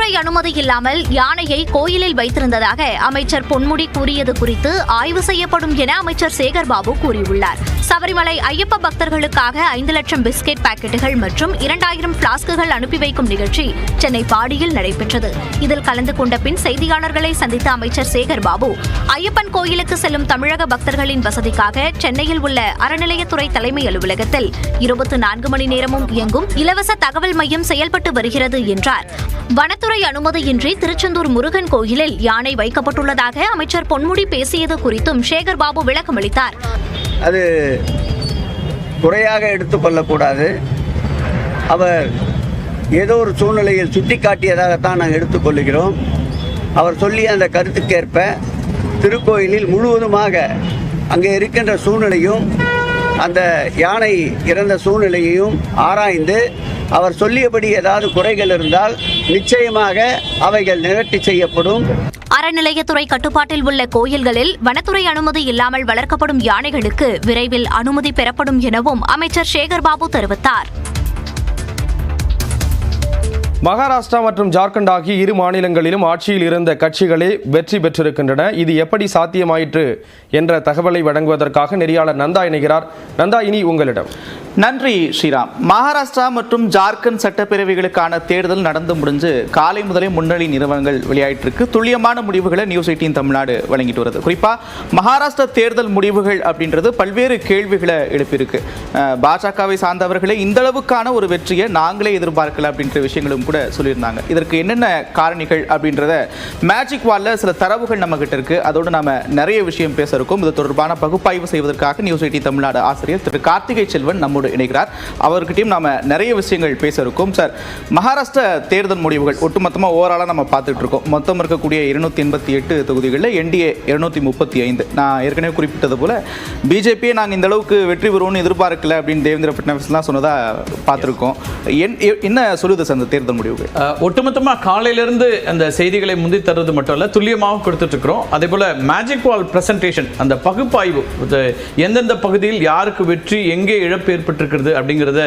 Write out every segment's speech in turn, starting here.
வனத்துறை அனுமதி இல்லாமல் யானையை கோயிலில் வைத்திருந்ததாக அமைச்சர் பொன்முடி கூறியது குறித்து ஆய்வு செய்யப்படும் என அமைச்சர் சேகர்பாபு கூறியுள்ளார். சபரிமலை ஐயப்ப பக்தர்களுக்காக ஐந்து லட்சம் பிஸ்கெட் பாக்கெட்டுகள் மற்றும் இரண்டாயிரம் பிளாஸ்குகள் அனுப்பி வைக்கும் நிகழ்ச்சி சென்னை பாடியில் நடைபெற்றது. இதில் கலந்து கொண்ட பின் செய்தியாளர்களை சந்தித்த அமைச்சர் சேகர்பாபு ஐயப்பன் கோயிலுக்கு செல்லும் தமிழக பக்தர்களின் வசதிக்காக சென்னையில் உள்ள அறநிலையத்துறை தலைமை அலுவலகத்தில் இருபத்தி நான்கு மணி நேரமும் இயங்கும் இலவச தகவல் மையம் செயல்பட்டு வருகிறது என்றார். வனத்துறை அனுமதியின்றி திருச்செந்தூர் முருகன் கோயிலில் யானை வைக்கப்பட்டுள்ளதாக அமைச்சர் பொன்முடி பேசியது குறித்தும் ஷேகர் பாபு விளக்கம் அளித்தார். அது குறையாக எடுத்துக்கொள்ளக்கூடாது அவர் ஏதோ ஒரு சூழ்நிலையில் சுட்டி காட்டியதாகத்தான் நாங்கள் எடுத்துக்கொள்கிறோம் அவர் சொல்லிய அந்த கருத்துக்கேற்ப திருக்கோயிலில் முழுவதுமாக அங்கே இருக்கின்ற சூழ்நிலையும் அந்த யானை இறந்த சூழ்நிலையையும் ஆராய்ந்து அவர் சொல்லியபடி ஏதாவது குறைகள் இருந்தால் நிச்சயமாக அவைகள் நிவர்த்தி செய்யப்படும். அறநிலையத்துறை கட்டுப்பாட்டில் உள்ள கோயில்களில் வனத்துறை அனுமதி இல்லாமல் வளர்க்கப்படும் யானைகளுக்கு விரைவில் அனுமதி பெறப்படும் எனவும் அமைச்சர் சேகர்பாபு தெரிவித்தார். மகாராஷ்டிரா மற்றும் ஜார்க்கண்ட் ஆகிய இரு மாநிலங்களிலும் ஆட்சியில் இருந்த கட்சிகளே வெற்றி பெற்றிருக்கின்றன. இது எப்படி சாத்தியமாயிற்று என்ற தகவலை வழங்குவதற்காக நெறியாளர் நந்தா இணைகிறார். நந்தா இனி உங்களிடம். நன்றி ஸ்ரீராம். மகாராஷ்டிரா மற்றும் ஜார்க்கண்ட் சட்டப்பேரவைகளுக்கான தேர்தல் நடந்து முடிஞ்சு காலை முதலே முன்னணி நிறுவனங்கள் வெளியாயிட்டிருக்கு. துல்லியமான முடிவுகளை நியூஸ் எயிட்டீன் தமிழ்நாடு வழங்கிட்டு வருது. குறிப்பாக மகாராஷ்டிரா தேர்தல் முடிவுகள் அப்படின்றது பல்வேறு கேள்விகளை எழுப்பியிருக்கு. பாஜகவை சார்ந்தவர்களே இந்த அளவுக்கான ஒரு வெற்றியை நாங்களே எதிர்பார்க்கல அப்படின்ற விஷயங்களும் கூட சொல்லியிருந்தாங்க. இதற்கு என்னென்ன காரணிகள் அப்படின்றத மேஜிக் வாலில் சில தரவுகள் நம்ம கிட்ட இருக்கு. அதோடு நம்ம நிறைய விஷயம் பேச இருக்கோம். இது தொடர்பான பகுப்பாய்வு செய்வதற்காக நியூஸ் எயிட்டி தமிழ்நாடு ஆசிரியர் திரு. கார்த்திகை செல்வன் நம்ம நம்மோடு இணைகிறார். அவர்கிட்டையும் நாம நிறைய விஷயங்கள் பேச இருக்கோம் சார் மகாராஷ்டிர தேர்தல் முடிவுகள் ஒட்டுமொத்தமாக ஓவராலாக நம்ம பார்த்துட்டு இருக்கோம். மொத்தம் இருக்கக்கூடிய இருநூத்தி எண்பத்தி எட்டு தொகுதிகளில் என்டிஏ இருநூத்தி முப்பத்தி ஐந்து. நான் ஏற்கனவே குறிப்பிட்டது போல பிஜேபியை நாங்கள் இந்த அளவுக்கு வெற்றி பெறுவோம்னு எதிர்பார்க்கல அப்படின்னு தேவேந்திர ஃபட்னவிஸ்லாம் சொன்னதாக பார்த்துருக்கோம். என் என்ன சொல்லுது சார் அந்த தேர்தல் முடிவுகள்? ஒட்டுமொத்தமாக காலையிலேருந்து அந்த செய்திகளை முந்தி தருவது மட்டும் இல்லை துல்லியமாக கொடுத்துட்டு இருக்கிறோம். அதே போல மேஜிக் வால் பிரசன்டேஷன் அந்த பகுப்பாய்வு எந்தெந்த பகுதியில் யாருக்கு வெற்றி எங்கே இழப்பு ஏற்படும் ஏற்பட்டிருக்கிறது அப்படிங்கிறத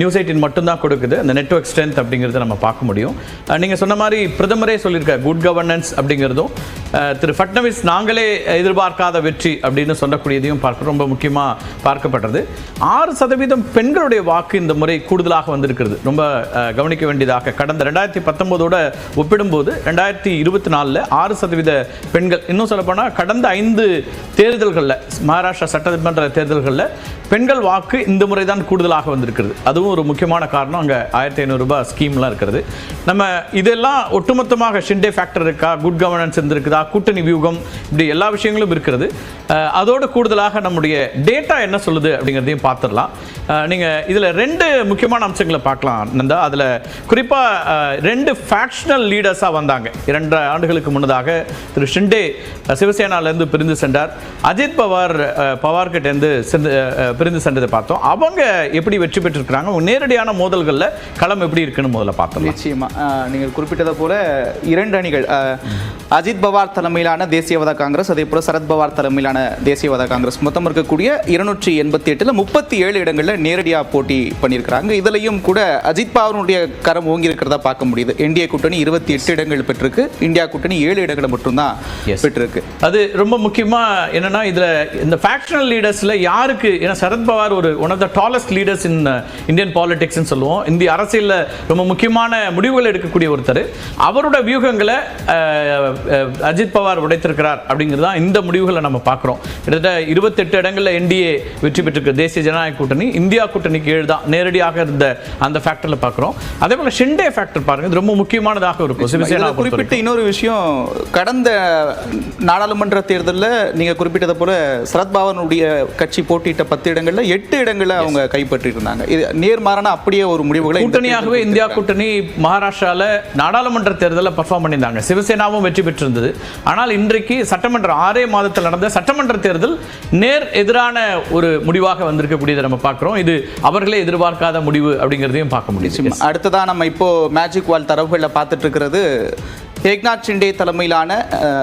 நியூஸ் எயிட்டின் மட்டும்தான் கொடுக்குது. அந்த நெட்ஒர்க் ஸ்ட்ரென்த் அப்படிங்கிறத நம்ம பார்க்க முடியும். நீங்கள் சொன்ன மாதிரி பிரதமரே சொல்லியிருக்க குட் கவர்னன்ஸ் அப்படிங்கிறதும். திரு ஃபட்னவிஸ் நாங்களே எதிர்பார்க்காத வெற்றி அப்படின்னு சொல்லக்கூடியதையும் பார்க்க ரொம்ப முக்கியமாக பார்க்கப்படுறது ஆறு சதவீதம் பெண்களுடைய வாக்கு இந்த முறை கூடுதலாக வந்திருக்கிறது. ரொம்ப கவனிக்க வேண்டியதாக கடந்த ரெண்டாயிரத்தி பத்தொம்போதோட ஒப்பிடும்போது ரெண்டாயிரத்தி இருபத்தி நாலில் ஆறு சதவீத பெண்கள் இன்னும் சொல்லப்போனால் கடந்த ஐந்து தேர்தல்களில் மகாராஷ்டிரா சட்டமன்ற தேர்தல்களில் பெண்கள் வாக்கு இந்த முறை தான் கூடுதலாக வந்திருக்கிறது. அதுவும் ஒரு முக்கியமான காரணம். அங்கே ஆயிரத்தி ஐநூறுரூபா ஸ்கீம்லாம் இருக்கிறது. நம்ம இதெல்லாம் ஒட்டுமொத்தமாக ஷிண்டே ஃபேக்டர் இருக்கா? குட் கவர்னன்ஸ் இருந்திருக்குதா? கூட்டணி வியூகம் இப்படி எல்லா விஷயங்களும் இருக்கிறது. அதோடு கூடுதலாக நம்முடைய டேட்டா என்ன சொல்லுது அப்படிங்கிறதையும் பார்த்துடலாம். நீங்கள் இதில் ரெண்டு முக்கியமான அம்சங்களை பார்க்கலாம் நந்தா. அதில் குறிப்பாக ரெண்டு ஃபேக்ஷனல் லீடர்ஸாக வந்தாங்க. இரண்டு ஆண்டுகளுக்கு முன்னதாக திரு ஷிண்டே சிவசேனாலேருந்து பிரிந்து சென்றார். அஜித் பவார் பவார்கிட்டேருந்து சென்று பிரிந்து சென்றதை பார்த்தோம். அவங்க எப்படி வெற்றி பெற்றிருக்கிறாங்க? அவங்க நேரடியான மோதல்கள்ல களம் எப்படி இருக்குன்னு முதல்ல பார்த்தோம் நிச்சயமா. அஹ், நீங்கள் குறிப்பிட்டதை போல இரண்டு அணிகள் அஜித் பவார் தலைமையிலான தேசியவாத காங்கிரஸ் அதே போல சரத் பவார் தலைமையிலான தேசியவாத காங்கிரஸ். மொத்தம் இருக்கக்கூடிய இருநூற்றி எண்பத்தி எட்டுல முப்பத்தி ஏழு இடங்களில் நேரடியாக போட்டி பண்ணியிருக்கிறாங்க. இதுலயும் கூட அஜித் பவாருடைய கரம் ஓங்கி இருக்கிறதா பார்க்க முடியுது. என்டிஏ கூட்டணி இருபத்தி எட்டு இடங்கள் பெற்றிருக்கு. இந்தியா கூட்டணி ஏழு இடங்களை மட்டும்தான். பெற்றிருக்கு. அது ரொம்ப முக்கியமா என்னன்னா இதுல இந்த ஃபேக்ஷனல் லீடர்ஸ்ல யாருக்கு ஏன்னா சரத்பவார் ஒரு one of the tallest leaders in Indian பாலிடிக்ஸ்னு சொல்லுவோம். இந்திய அரசியல்ல ரொம்ப முக்கியமான முடிவுகள் எடுக்கக்கூடிய ஒருத்தர். அவரோட வியூகங்களை அஜித் பவார் உடைத்திருக்கிறார் அப்படிங்கிறது தான் இந்த முடிவுகளை நம்ம பார்க்குறோம். கிட்டத்தட்ட இருபத்தெட்டு இடங்கள்ல என்டிஏ வெற்றி பெற்றிருக்கு. தேசிய ஜனநாயக கூட்டணி இந்தியா கூட்டணிக்கு ஏழு தான் நேரடியாக இருந்த அந்த ஃபேக்டர்ல பார்க்குறோம். அதே போல ஷிண்டே ஃபேக்டர் பாருங்க இது ரொம்ப முக்கியமானதாக இருக்கும். சிவசேனா குறிப்பிட்ட. இன்னொரு விஷயம் கடந்த நாடாளுமன்ற தேர்தலில் நீங்க குறிப்பிட்டதை போல சரத்பவானுடைய கட்சி போட்டியிட்ட பத்து இடங்கள்ல எட்டு இடங்களை அவங்க கைப்பற்றி இருந்தாங்க இது நேர்மாறான அப்படியே ஒரு முடிவுகளை கூட்டணியாகவே இந்தியா. கூட்டணி மகாராஷ்டிரால நாடாளுமன்ற தேர்தலில் பர்ஃபார்ம் பண்ணியிருந்தாங்க. சிவசேனாவும் வெற்றி பெற்றிருந்தது. ஆனால் இன்றைக்கு சட்டமன்ற ஆறே மாதத்தில் நடந்த சட்டமன்ற தேர்தல் நேர் எதிரான ஒரு முடிவாக வந்திருக்கக்கூடியதை நம்ம பார்க்கிறோம். இது அவர்களே எதிர்பார்க்காத முடிவு அப்படிங்கிறதையும் பார்க்க முடியும் நிச்சயமா. அடுத்ததா நம்ம இப்போ மேஜிக் வால் தரவுகளை பார்த்துட்டு இருக்கிறது ஏக்நாத் ஷிண்டே தலைமையிலான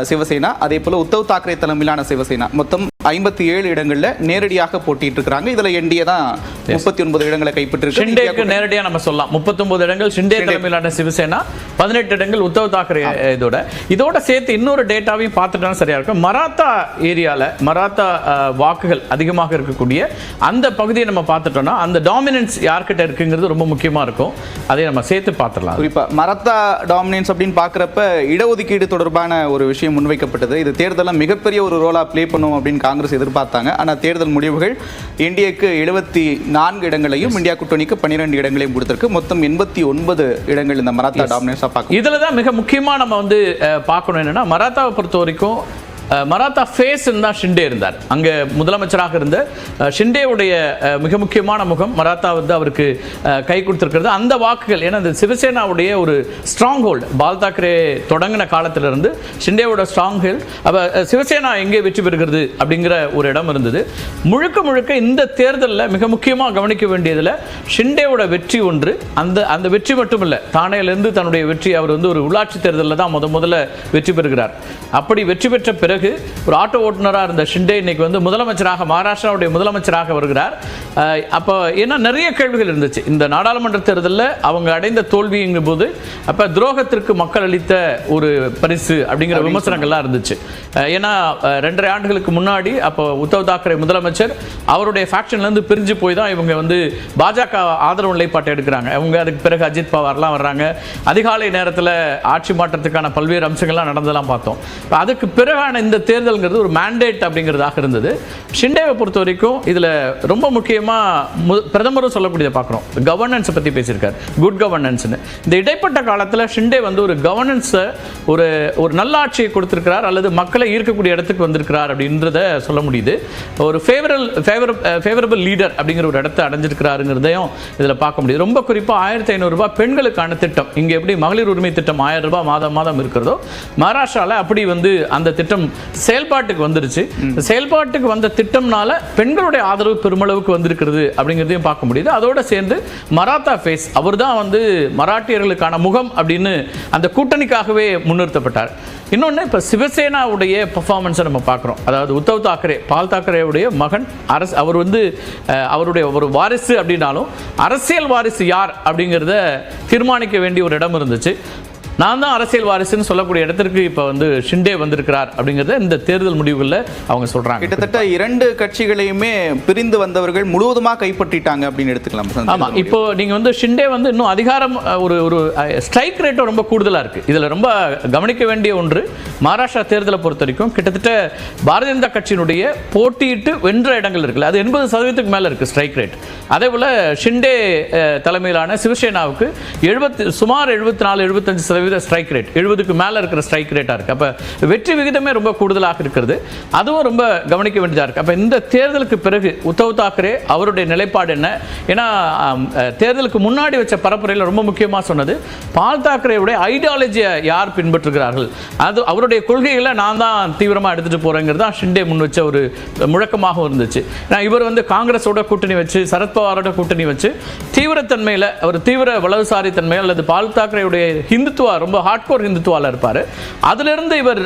சிவசேனா. அதே போல உத்தவ் தாக்கரே தலைமையிலான சிவசேனா. மொத்தம் ஐம்பத்தி ஏழு இடங்கள்ல நேரடியாக போட்டிட்டு இருக்காங்க இதுல என்டிஏ தான் முப்பத்தி ஒன்பது இடங்களை கைப்பற்றிருக்கு. ஷிண்டேக்கு நேரடியா நம்ம சொல்லலாம். 39 இடங்கள் ஷிண்டே தலைமையிலான சிவசேனா பதினெட்டு இடங்கள் உத்தவ் தாக்கரே இதோட. இதோட சேர்த்து இன்னொரு டேட்டாவையும் பார்த்துட்டா சரியா இருக்கும். மராத்தா ஏரியால மராத்தா வாக்குகள் அதிகமாக இருக்கக்கூடிய அந்த பகுதியை நம்ம பார்த்துட்டோம்னா அந்த டாமினன்ஸ் யார்கிட்ட இருக்குங்கிறது ரொம்ப முக்கியமா இருக்கும். அதை நம்ம சேர்த்து பார்த்துடலாம். குறிப்பா மரத்தா டாமினன்ஸ் அப்படின்னு பார்க்குறப்ப இடஒதுக்கீடு தொடர்பான ஒரு விஷயம் முன்வைக்கப்பட்டது. இது தேர்தலில் மிகப்பெரிய ஒரு ரோலா ப்ளே பண்ணும் அப்படின்னு காங்கிரஸ் எதிர்பார்த்தாங்க. ஆனால் தேர்தல் முடிவுகள் என்டிஏக்கு எழுபத்தி நான்கு இடங்களையும் இந்தியா கூட்டணிக்கு பன்னிரெண்டு இடங்களையும் கொடுத்திருக்கு. மொத்தம் எண்பத்தி ஒன்பது இடங்கள் இந்த மராத்தா டாமினன்ஸாக பார்க்கணும். இதுல தான் மிக முக்கியமா நம்ம வந்து பார்க்கணும் என்னன்னா மராத்தாவை பொறுத்த வரைக்கும் மராத்தா ஃபேஸ் தான் ஷிண்டே இருந்தார். அங்கே முதலமைச்சராக இருந்த ஷிண்டேவுடைய மிக முக்கியமான முகம் மராத்தா வந்து அவருக்கு கை கொடுத்துருக்கிறது. அந்த வாக்குகள் ஏன்னா இந்த சிவசேனாவுடைய ஒரு ஸ்ட்ராங் ஹோல்டு பால் தாக்கரே தொடங்கின காலத்திலிருந்து ஷிண்டேவோட ஸ்ட்ராங் ஹோல்ட் அப்போ சிவசேனா எங்கே வெற்றி பெறுகிறது அப்படிங்கிற ஒரு இடம் இருந்தது. முழுக்க முழுக்க இந்த தேர்தலில் மிக முக்கியமாக கவனிக்க வேண்டியதில் ஷிண்டேவோட வெற்றி ஒன்று. அந்த அந்த வெற்றி மட்டும் இல்லை தானேலேருந்து தன்னுடைய வெற்றி அவர் வந்து ஒரு உள்ளாட்சி தேர்தலில் தான் முத முதல்ல வெற்றி பெறுகிறார். அப்படி வெற்றி பெற்ற பிறகு ஒரு ஆட்டோ ஓட்டுநராக இருந்த ஷிண்டே இன்னைக்கு வந்து முதலமைச்சராக மகாராஷ்டிராவுடைய முதலமைச்சராக வருகிறார். அப்போ ஏன்னா நிறைய கேள்விகள் இருந்துச்சு. இந்த நாடாளுமன்ற தேர்தலில் அவங்க அடைந்த தோல்விங்கும் போது அப்போ துரோகத்திற்கு மக்கள் அளித்த ஒரு பரிசு அப்படிங்கிற விமர்சனங்கள்லாம் இருந்துச்சு. ஏன்னா ரெண்டரை ஆண்டுகளுக்கு முன்னாடி அப்போ உத்தவ் தாக்கரே முதலமைச்சர் அவருடைய ஃபேக்ஷன்லேருந்து பிரிஞ்சு போய் தான் இவங்க வந்து பாஜக ஆதரவு நிலைப்பாட்டை எடுக்கிறாங்க. அவங்க அதுக்கு பிறகு அஜித் பவார்லாம் வர்றாங்க. அதிகாலை நேரத்தில் ஆட்சி மாற்றத்துக்கான பல்வேறு அம்சங்கள்லாம் நடந்ததெல்லாம் பார்த்தோம். அதுக்கு பிறகான இந்த இந்த தேர்தல்ங்கிறது ஒரு மேண்டேட் அப்படிங்கிறதாக இருந்தது. ஷிண்டேவை பொறுத்த வரைக்கும் இதில் ரொம்ப முக்கியமாக பிரதமரும் சொல்லக்கூடியதை பார்க்குறோம். கவர்னன்ஸை பற்றி பேசியிருக்கார். குட் கவர்னன்ஸ்னு இந்த இடைப்பட்ட காலத்தில் ஷிண்டே வந்து ஒரு கவர்னன்ஸை ஒரு ஒரு நல்லாட்சியை கொடுத்துருக்கிறார் அல்லது மக்களை ஈர்க்கக்கூடிய இடத்துக்கு வந்திருக்கிறார் அப்படின்றத சொல்ல முடியுது. ஒரு ஃபேவரல் ஃபேவர் ஃபேவரபிள் லீடர் அப்படிங்கிற ஒரு இடத்தை அடைஞ்சிருக்கிறாருங்கிறதையும் இதில் பார்க்க முடியுது. ரொம்ப குறிப்பாக ஆயிரத்தி ஐநூறுரூபா பெண்களுக்கான திட்டம். இங்கே எப்படி மகளிர் உரிமை திட்டம் ஆயிரம் ரூபாய் மாதம் மாதம் இருக்கிறதோ மகாராஷ்டிராவில் அப்படி வந்து அந்த திட்டம் செயல்பாட்டுக்கு வந்துருச்சு. செயல்பாட்டுக்கு வந்த திட்டம்னால பெண்களுடைய ஆதரவு பெருமளவுக்கு வந்திருக்கிறது அப்படிங்கிறதையும் பார்க்க முடியுது. அதோட சேர்ந்து மராத்தா ஃபேஸ் அவர் தான் வந்து மராட்டியர்களுக்கான முகம் அப்படின்னு அந்த கூட்டணிக்காகவே முன்னிறுத்தப்பட்டார். இன்னொன்று இப்போ சிவசேனாவுடைய பர்ஃபார்மன்ஸை நம்ம பார்க்குறோம். அதாவது உத்தவ் தாக்கரே பால் தாக்கரேவுடைய மகன் அரசு அவர் வந்து அவருடைய ஒரு வாரிசு அப்படின்னாலும் அரசியல் வாரிசு யார் அப்படிங்கிறத தீர்மானிக்க வேண்டிய ஒரு இடம் இருந்துச்சு. நான் தான் அரசியல் வாரிசுன்னு சொல்லக்கூடிய இடத்திற்கு இப்போ வந்து ஷிண்டே வந்திருக்கிறார் அப்படிங்கிறத இந்த தேர்தல் முடிவுகளில் அவங்க சொல்கிறாங்க கிட்டத்தட்ட இரண்டு கட்சிகளையுமே பிரிந்து வந்தவர்கள் முழுவதுமாக கைப்பற்றிட்டாங்க அப்படின்னு எடுத்துக்கலாம். ஆமா இப்போ நீங்க வந்து ஷிண்டே வந்து இன்னும் அதிகாரம் ஒரு ஒரு ஸ்ட்ரைக் ரேட்டும் ரொம்ப கூடுதலா இருக்கு. இதுல ரொம்ப கவனிக்க வேண்டிய ஒன்று மகாராஷ்டிரா தேர்தலை பொறுத்த வரைக்கும் கிட்டத்தட்ட பாரதிய ஜனதா கட்சியினுடைய போட்டியிட்டு வென்ற இடங்கள் இருக்குல்ல அது எண்பது சதவீதத்துக்கு மேல இருக்கு ஸ்ட்ரைக் ரேட். அதே போல ஷிண்டே தலைமையிலான சிவசேனாவுக்கு எழுபத்தி சுமார் எழுபத்தி நாலு எழுபத்தஞ்சு வித ஸ்ட்ரைக் ரேட் எழுபதுக்கு மேலே இருக்கிற ஸ்ட்ரைக் ரேட்டாக இருக்குது அப்போ வெற்றி விகிதமே ரொம்ப கூடுதலாக இருக்கிறது. அதுவும் ரொம்ப கவனிக்க வேண்டியதாக இருக்குது அப்போ இந்த தேர்தலுக்கு பிறகு உத்தவ் தாக்கரே அவருடைய நிலைப்பாடு என்ன? ஏன்னா தேர்தலுக்கு முன்னாடி வச்ச பரப்புரையில் ரொம்ப முக்கியமாக சொன்னது பால் தாக்கரேவுடைய ஐடியாலஜியை யார் பின்பற்றுகிறார்கள்? அது அவருடைய கொள்கைகளை நான் தான் தீவிரமாக எடுத்துகிட்டு போகிறேங்கிறது தான் ஷிண்டே முன் வச்ச ஒரு முழக்கமாகவும் இருந்துச்சு. ஏன்னா இவர் வந்து காங்கிரஸோட கூட்டணி வச்சு சரத்பவாரோட கூட்டணி வச்சு தீவிரத்தன்மையில் ஒரு தீவிர வலதுசாரி தன்மை அல்லது பால் தாக்கரேவுடைய ஹிந்துத்துவ ரொம்ப ஹார்ட்கோர் ஹிந்துத்துவாவில் இருப்பார். அதிலிருந்து இவர்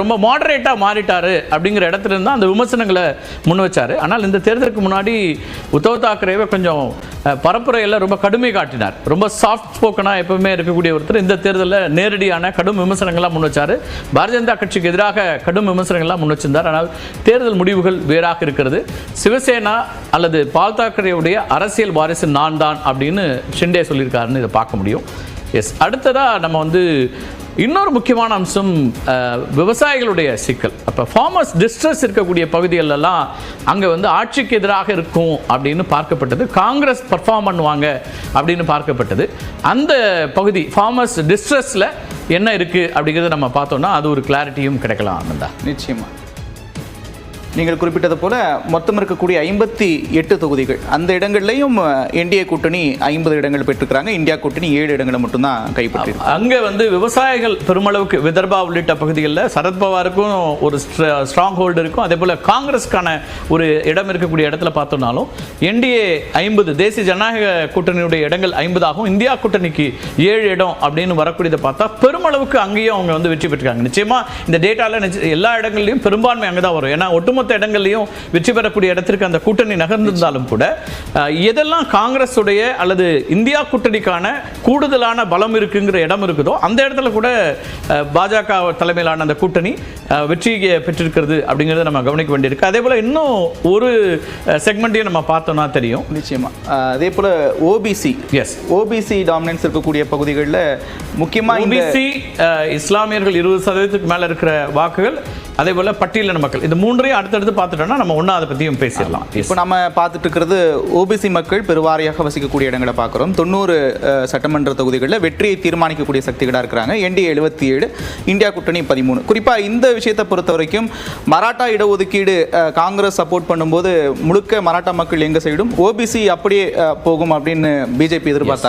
ரொம்ப மாடரேட்டாக மாறிட்டார் அப்படிங்கிற இடத்துல இருந்தால் அந்த விமர்சனங்களை முன் வச்சார். ஆனால் இந்த தேர்தலுக்கு முன்னாடி உத்தவ் தாக்கரேவை கொஞ்சம் பரப்புரையில் ரொம்ப கடுமை காட்டினார். ரொம்ப சாஃப்ட் ஸ்போக்கனாக எப்பவுமே இருக்கக்கூடிய ஒருத்தர் இந்த தேர்தலில் நேரடியான கடும் விமர்சனங்கள்லாம் முன் வச்சார். பாரதிய ஜனதா கட்சிக்கு எதிராக கடும் விமர்சனங்கள்லாம் முன் வச்சிருந்தார். ஆனால் தேர்தல் முடிவுகள் வேறாக இருக்கிறது. சிவசேனா அல்லது பால் தாக்கரேவுடைய அரசியல் வாரிசு நான் தான் அப்படின்னு ஷிண்டே சொல்லியிருக்காருன்னு இதை பார்க்க முடியும். எஸ் அடுத்ததாக நம்ம வந்து இன்னொரு முக்கியமான அம்சம் விவசாயிகளுடைய சிக்கல். அப்போ ஃபார்மர்ஸ் டிஸ்ட்ரெஸ் இருக்கக்கூடிய பகுதிகளெல்லாம் அங்கே வந்து ஆட்சிக்கு எதிராக இருக்கும் அப்படின்னு பார்க்கப்பட்டது. காங்கிரஸ் பர்ஃபார்ம் பண்ணுவாங்க அப்படின்னு பார்க்கப்பட்டது. அந்த பகுதி ஃபார்மர்ஸ் டிஸ்ட்ரெஸில் என்ன இருக்குது அப்படிங்கிறத நம்ம பார்த்தோம்னா அது ஒரு கிளாரிட்டியும் கிடைக்கலாம் ஆனந்தா நிச்சயமாக நீங்கள் குறிப்பிட்டது போல மொத்தம் இருக்கக்கூடிய ஐம்பத்தி எட்டு தொகுதிகள். அந்த இடங்கள்லையும் என்டிஏ கூட்டணி ஐம்பது இடங்கள் பெற்றிருக்கிறாங்க. இந்தியா கூட்டணி ஏழு இடங்களை மட்டும்தான் கைப்பற்றி அங்கே வந்து விவசாயிகள் பெருமளவுக்கு விதர்பா உள்ளிட்ட பகுதிகளில் சரத்பவாருக்கும் ஒரு ஸ்ட்ராங் ஹோல்டு இருக்கும். அதே போல் காங்கிரஸ்க்கான ஒரு இடம் இருக்கக்கூடிய இடத்துல பார்த்தோம்னாலும் என்டிஏ ஐம்பது தேசிய ஜனநாயக கூட்டணியுடைய இடங்கள் ஐம்பதாகவும் இந்தியா கூட்டணிக்கு ஏழு இடம் அப்படின்னு வரக்கூடியதை பார்த்தா பெருமளவுக்கு அங்கேயும் அவங்க வந்து வெற்றி பெற்றிருக்காங்க. நிச்சயமா இந்த டேட்டால எல்லா இடங்கள்லையும் பெரும்பான்மை அங்கே தான் வரும். ஏன்னா ஒட்டுமொத்த ஒட்டுமொத்த இடங்கள்லையும் வெற்றி பெறக்கூடிய இடத்திற்கு அந்த கூட்டணி நகர்ந்திருந்தாலும் கூட எதெல்லாம் காங்கிரஸ் உடைய அல்லது இந்தியா கூட்டணிக்கான கூடுதலான பலம் இருக்குங்கிற இடம் இருக்குதோ அந்த இடத்துல கூட பாஜக தலைமையிலான அந்த கூட்டணி வெற்றி பெற்றிருக்கிறது அப்படிங்கிறத நம்ம கவனிக்க வேண்டியிருக்கு. அதே போல இன்னும் ஒரு செக்மெண்ட்டையும் நம்ம பார்த்தோம்னா தெரியும். நிச்சயமா. அஹ், அதே போல ஓபிசி எஸ் ஓபிசி டாமினன்ஸ் இருக்கக்கூடிய பகுதிகளில் முக்கியமா இந்த ஓபிசி இஸ்லாமியர்கள் இருபது சதவீதத்துக்கு மேல இருக்கிற வாக்குகள் அதே போல பட்டியலின மக்கள். இந்த மூன்றையும் அடுத்தடுத்து பார்த்துட்டோம்னா நம்ம ஒண்ணா அதை பத்தியும் பேசிடலாம். இப்போ நம்ம பார்த்துட்டு இருக்கிறது ஓபிசி மக்கள் பெருவாரியாக வசிக்கக்கூடிய இடங்களை பார்க்குறோம். தொண்ணூறு சட்டமன்ற தொகுதிகளில் வெற்றியை தீர்மானிக்கக்கூடிய சக்திகளாக இருக்கிறாங்க. என்டி எழுபத்தி ஏழு இந்தியா கூட்டணி பதிமூணு. குறிப்பாக இந்த விஷயத்தை பொறுத்த வரைக்கும் மராட்டா இடஒதுக்கீடு காங்கிரஸ் சப்போர்ட் பண்ணும்போது முழுக்க மராட்டா மக்கள் எங்க சைடும் ஓபிசி அப்படியே போகும் அப்படின்னு பிஜேபி எதிர்பார்த்தாங்க.